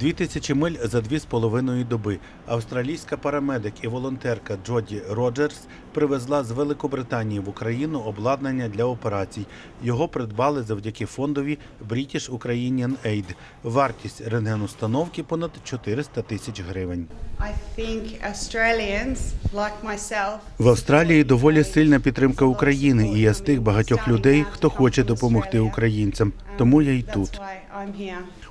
Дві тисячі миль за дві з половиною доби. Австралійська парамедик і волонтерка Джоді Роджерс привезла з Великобританії в Україну обладнання для операцій. Його придбали завдяки фондові British Ukrainian Aid. Вартість рентгеноустановки понад 400 тисяч гривень. В Австралії доволі сильна підтримка України, і я з тих багатьох людей, хто хоче допомогти українцям. Тому я й тут.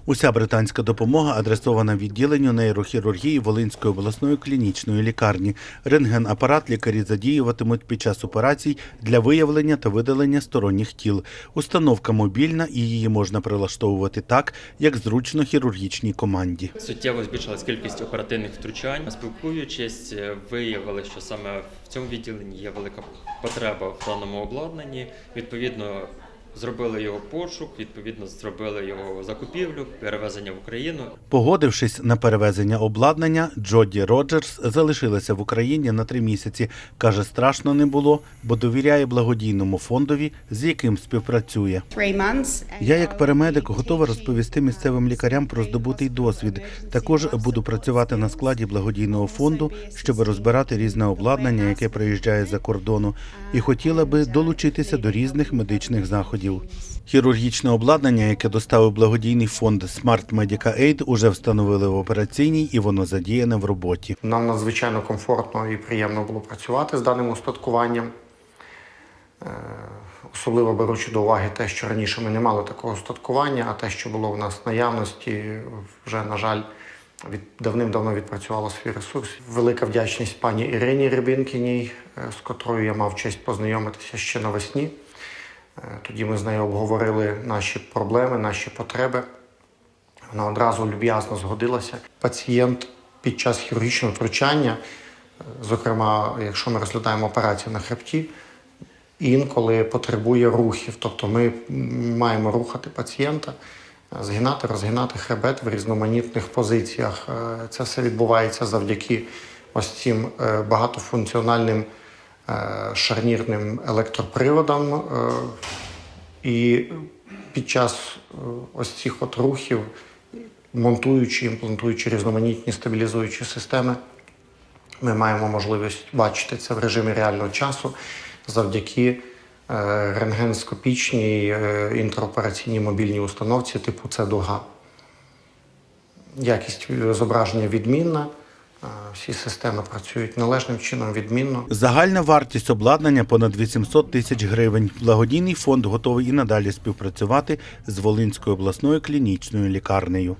Уся британська допомога адресована відділенню нейрохірургії Волинської обласної клінічної лікарні. Рентген-апарат лікарі задіюватимуть під час операцій для виявлення та видалення сторонніх тіл. Установка мобільна і її можна прилаштовувати так, як зручно хірургічній команді. Суттєво збільшилась кількість оперативних втручань. Спілкуючись, е, виявили, що саме в цьому відділенні є велика потреба в даному обладнанні. Відповідно, зробили його пошук, відповідно, зробили його закупівлю, перевезення в Україну. Погодившись на перевезення обладнання, Джоді Роджерс залишилася в Україні на три місяці. Каже, страшно не було, бо довіряє благодійному фондові, з яким співпрацює. Я, як be готова розповісти місцевим лікарям про здобутий досвід. Також буду працювати на складі благодійного фонду, щоб розбирати різне обладнання, яке приїжджає за кордону, і хотіла би долучитися до різних медичних заходів. Хірургічне обладнання, яке доставив благодійний фонд Smart Medica Aid, уже встановили в операційній і воно задіяне в роботі. Нам надзвичайно комфортно і приємно було працювати з даним устаткуванням. Е, Особливо беручи до уваги те, що раніше ми не мали такого устаткування, а те, що було в нас в наявності, вже, на жаль, від, давним-давно відпрацювало свій ресурс. Велика вдячність пані Ірині Рябінкіній, е, з котрою я мав честь познайомитися ще навесні. Е, Тоді ми з нею обговорили наші проблеми, наші потреби. Вона одразу люб'язно згодилася. Пацієнт під час хірургічного втручання, е, зокрема, якщо ми розглядаємо операцію на хребті, інколи потребує рухів. Тобто ми маємо рухати пацієнта, згинати, розгинати хребет в різноманітних позиціях. Е, Це все відбувається завдяки ось цим багатофункціональним шарнірним електроприводам. е, І під час е, ось цих от рухів, монтуючи, імплантуючи різноманітні стабілізуючі системи, ми маємо можливість бачити це в режимі реального часу завдяки е, рентгенскопічній е, мобільній установці типу С-дуга. Якість е, зображення відмінна, е, всі системи працюють належним чином, відмінно. Загальна вартість обладнання понад 800 тисяч гривень. Благодійний фонд готовий і надалі співпрацювати з Волинською обласною клінічною лікарнею.